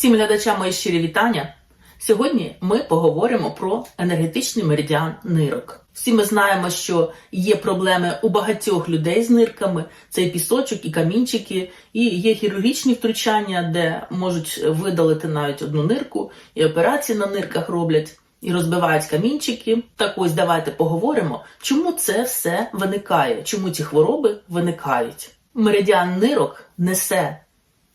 Всім глядачам мої щирі вітання. Сьогодні ми поговоримо про енергетичний меридіан нирок. Всі ми знаємо, що є проблеми у багатьох людей з нирками: це і пісочок, і камінчики, і є хірургічні втручання, де можуть видалити навіть одну нирку, і операції на нирках роблять. І розбивають камінчики. Так ось давайте поговоримо, чому це все виникає, чому ці хвороби виникають. Меридіан нирок несе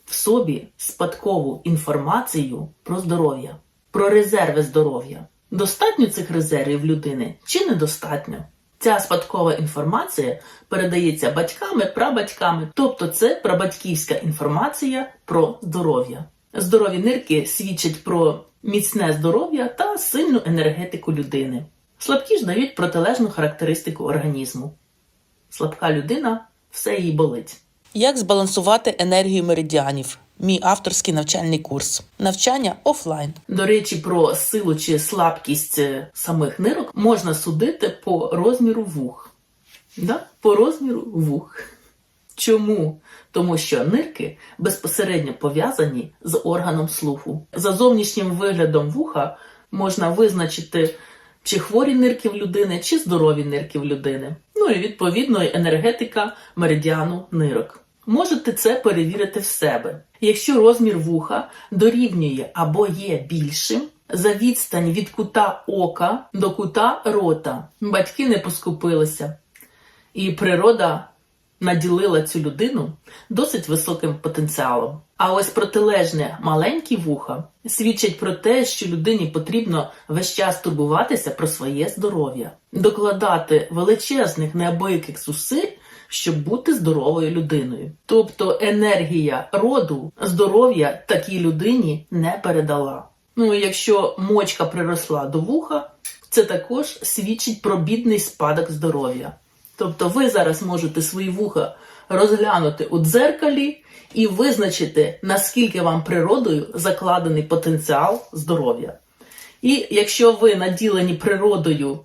в собі спадкову інформацію про здоров'я, про резерви здоров'я. Достатньо цих резервів людини чи недостатньо? Ця спадкова інформація передається батьками, прабатьками, тобто це прабатьківська інформація про здоров'я. Здорові нирки свідчать про міцне здоров'я та сильну енергетику людини. Слабкі ж дають протилежну характеристику організму. Слабка людина все їй болить. Як збалансувати енергію меридіанів? Мій авторський навчальний курс. Навчання офлайн. До речі, про силу чи слабкість е, самих нирок можна судити по розміру вух. Да? По розміру вух. Чому? Тому що нирки безпосередньо пов'язані з органом слуху. За зовнішнім виглядом вуха можна визначити, чи хворі нирки в людини, чи здорові нирки в людини. Ну і відповідно енергетика меридіану нирок. Можете це перевірити в себе. Якщо розмір вуха дорівнює або є більшим, за відстань від кута ока до кута рота батьки не поскупилися, і природа наділила цю людину досить високим потенціалом. А ось протилежне маленькі вуха свідчать про те, що людині потрібно весь час турбуватися про своє здоров'я, докладати величезних неабияких зусиль щоб бути здоровою людиною. Тобто енергія роду здоров'я такій людині не передала. Ну якщо мочка приросла до вуха, це також свідчить про бідний спадок здоров'я. Тобто ви зараз можете свої вуха розглянути у дзеркалі і визначити, наскільки вам природою закладений потенціал здоров'я. І якщо ви наділені природою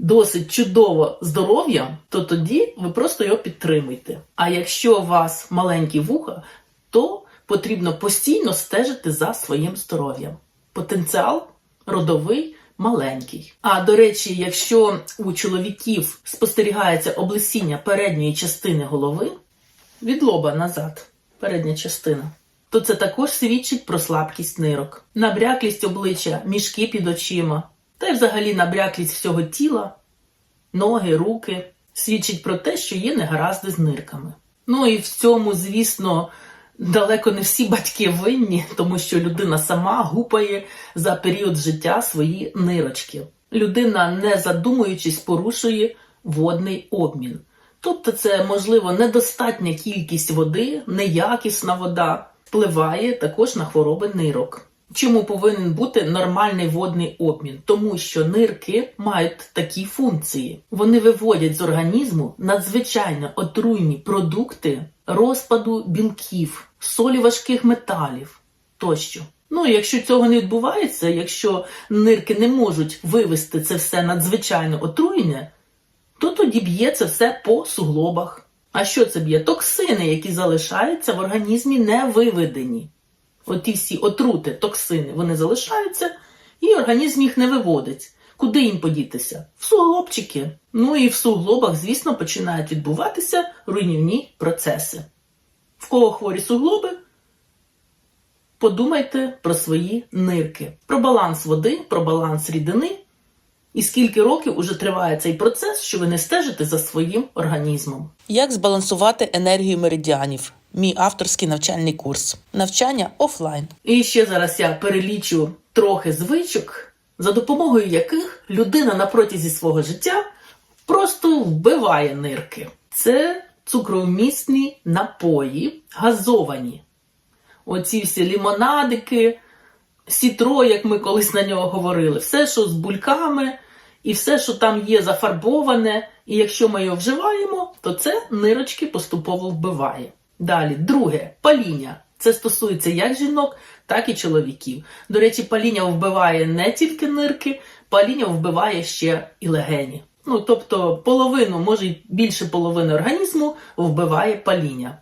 досить чудово здоров'я, то тоді ви просто його підтримуйте. А якщо у вас маленькі вуха, то потрібно постійно стежити за своїм здоров'ям. Потенціал родовий. Маленький. А до речі, якщо у чоловіків спостерігається облесіння передньої частини голови від лоба назад, передня частина, то це також свідчить про слабкість нирок, набряклість обличчя, мішки під очима, та й взагалі набряклість всього тіла, ноги, руки свідчить про те, що є негаразди з нирками. Ну і в цьому, звісно, далеко не всі батьки винні, тому що людина сама гупає за період життя свої нирочки. Людина, не задумуючись, порушує водний обмін. Тобто, це, можливо, недостатня кількість води, неякісна вода, впливає також на хвороби нирок. Чому повинен бути нормальний водний обмін? Тому що нирки мають такі функції. Вони виводять з організму надзвичайно отруйні продукти розпаду білків, солі важких металів тощо. Ну, якщо цього не відбувається, якщо нирки не можуть вивести це все надзвичайно отруєння, то тоді б'є це все по суглобах. А що це б'є? Токсини, які залишаються в організмі не виведені оті всі отрути, токсини, вони залишаються, і організм їх не виводить. Куди їм подітися? В суглобчики. Ну і в суглобах, звісно, починають відбуватися руйнівні процеси. В кого хворі суглоби? Подумайте про свої нирки, про баланс води, про баланс рідини. І скільки років уже триває цей процес, що ви не стежите за своїм організмом? Як збалансувати енергію меридіанів? Мій авторський навчальний курс. Навчання офлайн. І ще зараз я перелічу трохи звичок, за допомогою яких людина на протязі свого життя просто вбиває нирки. Це цукровмісні напої, газовані. Оці всі лімонадики, сітро, як ми колись на нього говорили, все, що з бульками, і все, що там є зафарбоване, і якщо ми його вживаємо, то це нирочки поступово вбиває. Далі, друге, паління. Це стосується як жінок, так і чоловіків. До речі, паління вбиває не тільки нирки, паління вбиває ще і легені. Ну, тобто, половину, може й більше половини організму вбиває паління.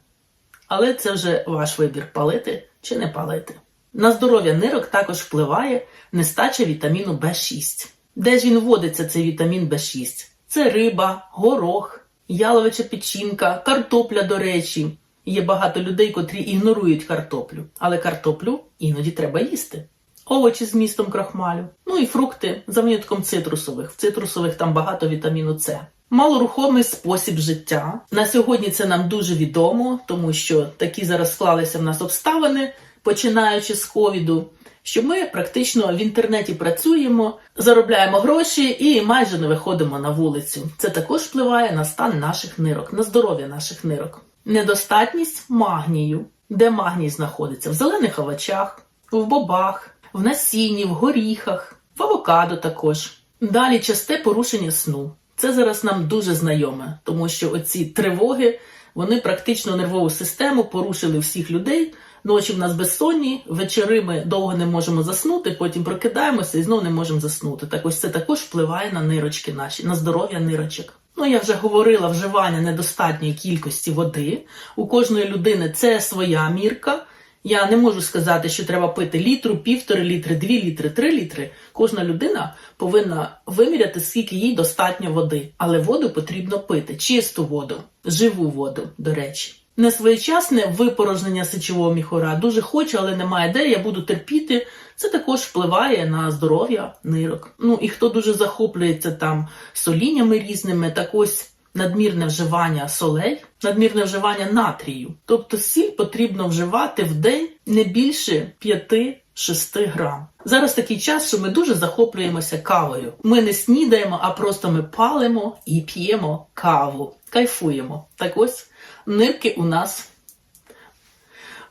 Але це вже ваш вибір палити чи не палити. На здоров'я нирок також впливає нестача вітаміну В6. Де ж він вводиться, цей вітамін В6? Це риба, горох, яловича печінка, картопля, до речі. Є багато людей, котрі ігнорують картоплю, але картоплю іноді треба їсти. Овочі з містом крахмалю, ну і фрукти за винятком цитрусових. В цитрусових там багато вітаміну С. Малорухомий спосіб життя. На сьогодні це нам дуже відомо, тому що такі зараз склалися в нас обставини, починаючи з ковіду, що ми практично в інтернеті працюємо, заробляємо гроші і майже не виходимо на вулицю. Це також впливає на стан наших нирок, на здоров'я наших нирок. Недостатність магнію. Де магній знаходиться? В зелених овочах, в бобах, в насінні, в горіхах, в авокадо також. Далі часте порушення сну. Це зараз нам дуже знайоме, тому що оці тривоги вони практично нервову систему порушили всіх людей. Ночі в нас безсонні, вечори ми довго не можемо заснути, потім прокидаємося і знову не можемо заснути. Так ось це також впливає на нирочки наші, на здоров'я нирочок. Ну, я вже говорила, вживання недостатньої кількості води. У кожної людини це своя мірка. Я не можу сказати, що треба пити літру, півтори літри, дві літри, три літри. Кожна людина повинна виміряти, скільки їй достатньо води. Але воду потрібно пити, чисту воду, живу воду, до речі. Несвоєчасне випорожнення сечового міхура дуже хочу, але немає де. Я буду терпіти. Це також впливає на здоров'я нирок. Ну і хто дуже захоплюється там соліннями різними, так ось надмірне вживання солей, надмірне вживання натрію. Тобто сіль потрібно вживати в день не більше 5-6 грам. Зараз такий час, що ми дуже захоплюємося кавою. Ми не снідаємо, а просто ми палимо і п'ємо каву, кайфуємо. Так ось нирки у нас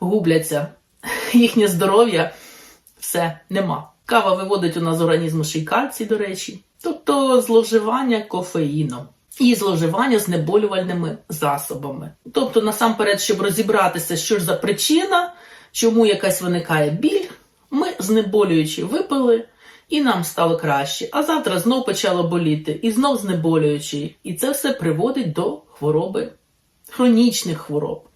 губляться, їхнє здоров'я все нема. Кава виводить у нас з організму ще й кальцій, до речі, тобто зловживання кофеїном. І зловживання знеболювальними засобами. Тобто, насамперед, щоб розібратися, що ж за причина, чому якась виникає біль, ми знеболюючи випили, і нам стало краще. А завтра знов почало боліти, і знов знеболюючи. І це все приводить до хвороби, хронічних хвороб,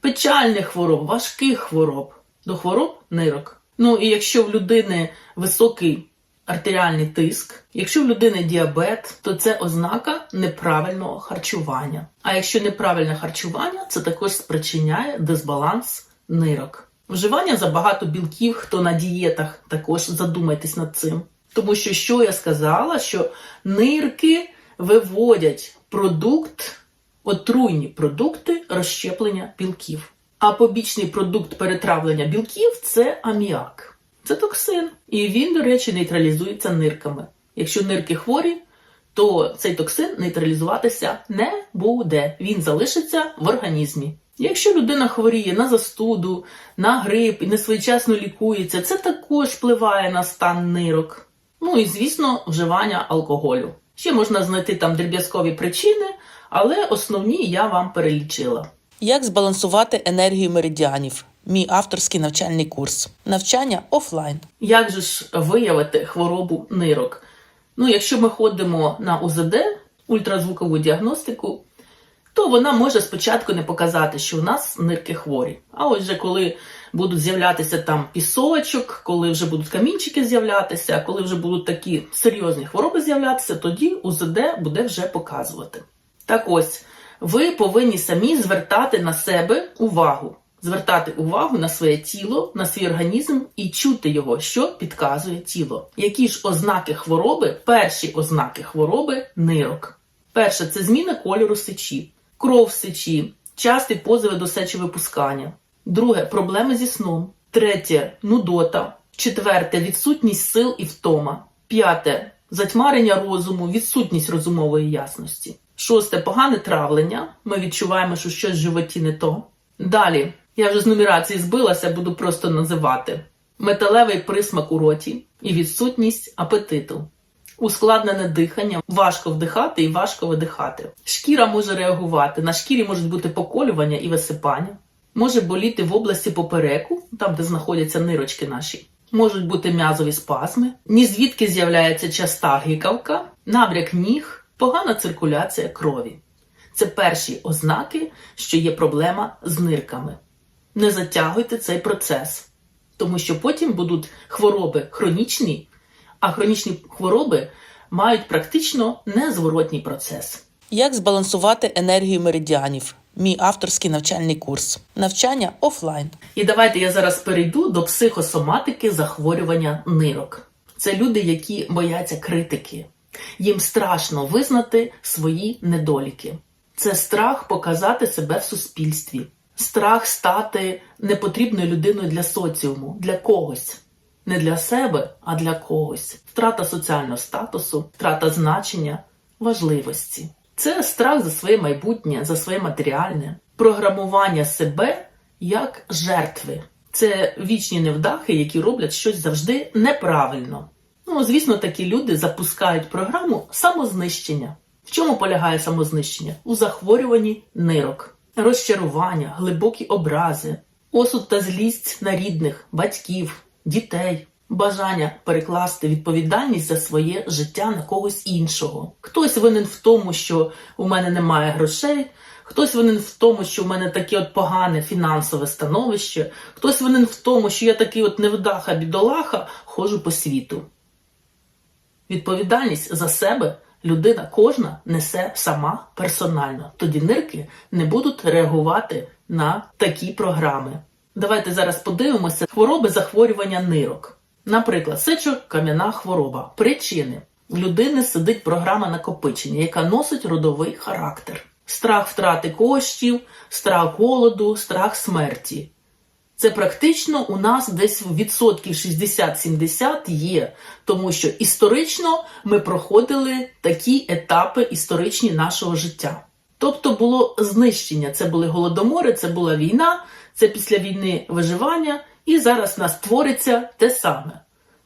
печальних хвороб, важких хвороб, до хвороб нирок. Ну і якщо в людини високий артеріальний тиск. Якщо в людини діабет, то це ознака неправильного харчування. А якщо неправильне харчування, це також спричиняє дисбаланс нирок. Вживання забагато білків, хто на дієтах, також задумайтесь над цим. Тому що, що я сказала, що нирки виводять продукт, отруйні продукти розщеплення білків. А побічний продукт перетравлення білків це аміак. Це токсин. І він, до речі, нейтралізується нирками. Якщо нирки хворі, то цей токсин нейтралізуватися не буде. Він залишиться в організмі. Якщо людина хворіє на застуду, на грип і несвоєчасно лікується, це також впливає на стан нирок. Ну і, звісно, вживання алкоголю. Ще можна знайти там дріб'язкові причини, але основні я вам перелічила. Як збалансувати енергію меридіанів? Мій авторський навчальний курс. Навчання офлайн. Як же ж виявити хворобу нирок? Ну, якщо ми ходимо на УЗД, ультразвукову діагностику, то вона може спочатку не показати, що у нас нирки хворі. А отже, коли будуть з'являтися там пісочок, коли вже будуть камінчики з'являтися, коли вже будуть такі серйозні хвороби з'являтися, тоді УЗД буде вже показувати. Так ось, ви повинні самі звертати на себе увагу звертати увагу на своє тіло, на свій організм і чути його, що підказує тіло. Які ж ознаки хвороби, перші ознаки хвороби нирок. Перше це зміна кольору сечі, кров в сечі, часті позови до сечовипускання. Друге проблеми зі сном. Третє нудота. Четверте відсутність сил і втома. П'яте затьмарення розуму, відсутність розумової ясності. Шосте погане травлення. Ми відчуваємо, що щось в животі не то. Далі я вже з нумерації збилася, буду просто називати: металевий присмак у роті і відсутність апетиту, ускладнене дихання, важко вдихати і важко видихати. Шкіра може реагувати. На шкірі можуть бути поколювання і висипання, може боліти в області попереку, там де знаходяться нирочки наші. Можуть бути м'язові спазми, ні звідки з'являється часта гикавка, набряк ніг, погана циркуляція крові. Це перші ознаки, що є проблема з нирками. Не затягуйте цей процес. тому що потім будуть хвороби хронічні, а хронічні хвороби мають практично незворотній процес. Як збалансувати енергію меридіанів? Мій авторський навчальний курс. Навчання офлайн. І давайте я зараз перейду до психосоматики захворювання нирок. Це люди, які бояться критики. Їм страшно визнати свої недоліки. Це страх показати себе в суспільстві, страх стати непотрібною людиною для соціуму, для когось. Не для себе, а для когось. Втрата соціального статусу, втрата значення, важливості. Це страх за своє майбутнє, за своє матеріальне, програмування себе як жертви. Це вічні невдахи, які роблять щось завжди неправильно. Ну, звісно, такі люди запускають програму самознищення. В чому полягає самознищення? У захворюванні нирок, розчарування, глибокі образи, осуд та злість на рідних, батьків, дітей, бажання перекласти відповідальність за своє життя на когось іншого. Хтось винен в тому, що у мене немає грошей. Хтось винен в тому, що в мене таке от погане фінансове становище, хтось винен в тому, що я такий от невдаха бідолаха ходжу по світу. Відповідальність за себе людина кожна несе сама персонально. Тоді нирки не будуть реагувати на такі програми. Давайте зараз подивимося хвороби захворювання нирок. Наприклад, сечокам'яна хвороба. Причини. В людини сидить програма накопичення, яка носить родовий характер. Страх втрати коштів, страх голоду, страх смерті. Це практично у нас десь в відсотків 60-70 є, тому що історично ми проходили такі етапи історичні нашого життя. Тобто було знищення, це були голодомори, це була війна, це після війни виживання, і зараз в нас твориться те саме.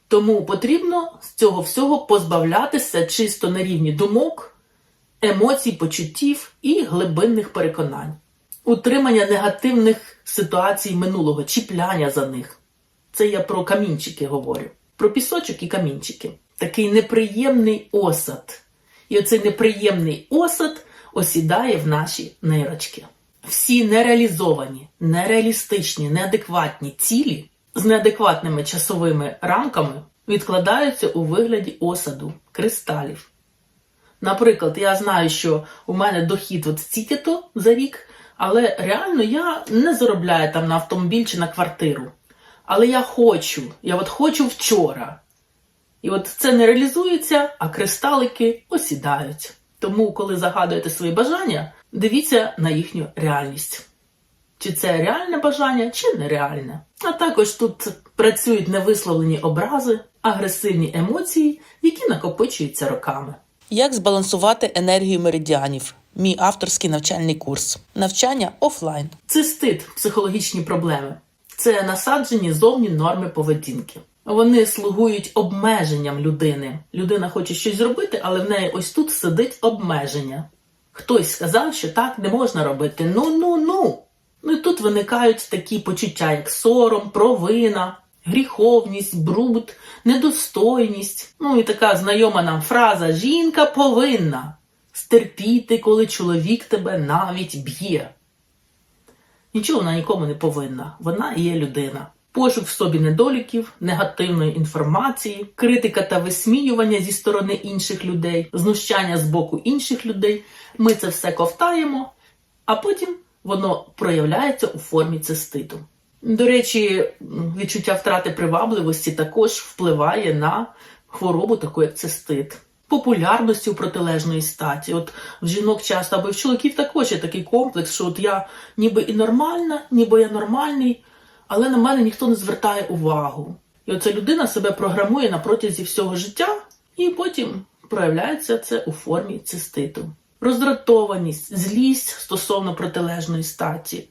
Тому потрібно з цього всього позбавлятися чисто на рівні думок, емоцій, почуттів і глибинних переконань утримання негативних ситуацій минулого, чіпляння за них. Це я про камінчики говорю, про пісочок і камінчики. Такий неприємний осад. І оцей неприємний осад осідає в наші нейрочки. Всі нереалізовані, нереалістичні, неадекватні цілі з неадекватними часовими рамками відкладаються у вигляді осаду, кристалів. Наприклад, я знаю, що у мене дохід от стільки-то за рік, але реально я не заробляю там на автомобіль чи на квартиру. Але я хочу, я от хочу вчора. І от це не реалізується, а кристалики осідають. Тому, коли загадуєте свої бажання, дивіться на їхню реальність. Чи це реальне бажання, чи нереальне. А також тут працюють невисловлені образи, агресивні емоції, які накопичуються роками. Як збалансувати енергію меридіанів? Мій авторський навчальний курс. Навчання офлайн. Цистит психологічні проблеми. Це насаджені зовні норми поведінки. Вони слугують обмеженням людини. Людина хоче щось зробити, але в неї ось тут сидить обмеження. Хтось сказав, що так не можна робити. Ну ну ну. Ну і тут виникають такі почуття, як сором, провина, гріховність, бруд, недостойність. Ну і така знайома нам фраза Жінка повинна стерпіти, коли чоловік тебе навіть б'є. Нічого вона нікому не повинна. Вона є людина. Пошук в собі недоліків, негативної інформації, критика та висміювання зі сторони інших людей, знущання з боку інших людей. Ми це все ковтаємо, а потім воно проявляється у формі циститу. До речі, відчуття втрати привабливості також впливає на хворобу, таку як цистит. Популярності у протилежної статі. От в жінок часто або в чоловіків також є такий комплекс, що от я ніби і нормальна, ніби я нормальний, але на мене ніхто не звертає увагу. І оця людина себе програмує на протязі всього життя, і потім проявляється це у формі циститу. Роздратованість, злість стосовно протилежної статі.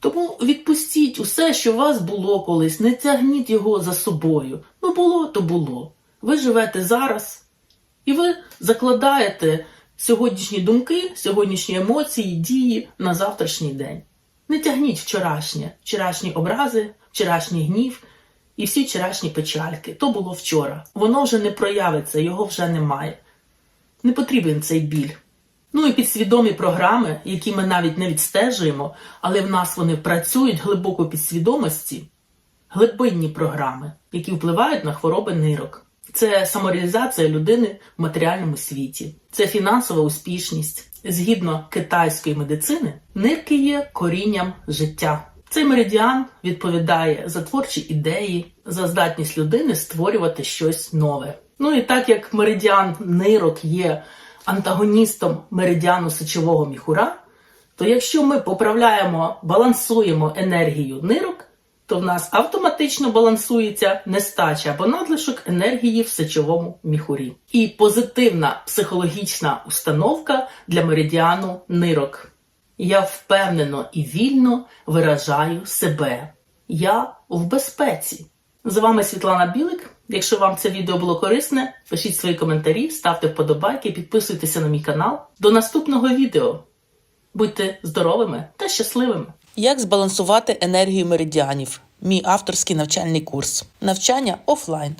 Тому відпустіть усе, що у вас було колись, не тягніть його за собою. Ну було, то було. Ви живете зараз. І ви закладаєте сьогоднішні думки, сьогоднішні емоції, дії на завтрашній день. Не тягніть вчорашнє, вчорашні образи, вчорашній гнів і всі вчорашні печальки. То було вчора. Воно вже не проявиться, його вже немає. Не потрібен цей біль. Ну і підсвідомі програми, які ми навіть не відстежуємо, але в нас вони працюють глибоко підсвідомості, глибинні програми, які впливають на хвороби нирок. Це самореалізація людини в матеріальному світі, це фінансова успішність. Згідно китайської медицини, нирки є корінням життя. Цей меридіан відповідає за творчі ідеї, за здатність людини створювати щось нове. Ну і так як меридіан нирок є антагоністом меридіану сечового міхура, то якщо ми поправляємо, балансуємо енергію нирок, то в нас автоматично балансується нестача або надлишок енергії в сечовому міхурі. І позитивна психологічна установка для меридіану нирок. Я впевнено і вільно виражаю себе. Я в безпеці. З вами Світлана Білик. Якщо вам це відео було корисне, пишіть свої коментарі, ставте вподобайки, підписуйтеся на мій канал. До наступного відео. Будьте здоровими та щасливими. Як збалансувати енергію меридіанів? Мій авторський навчальний курс. Навчання офлайн.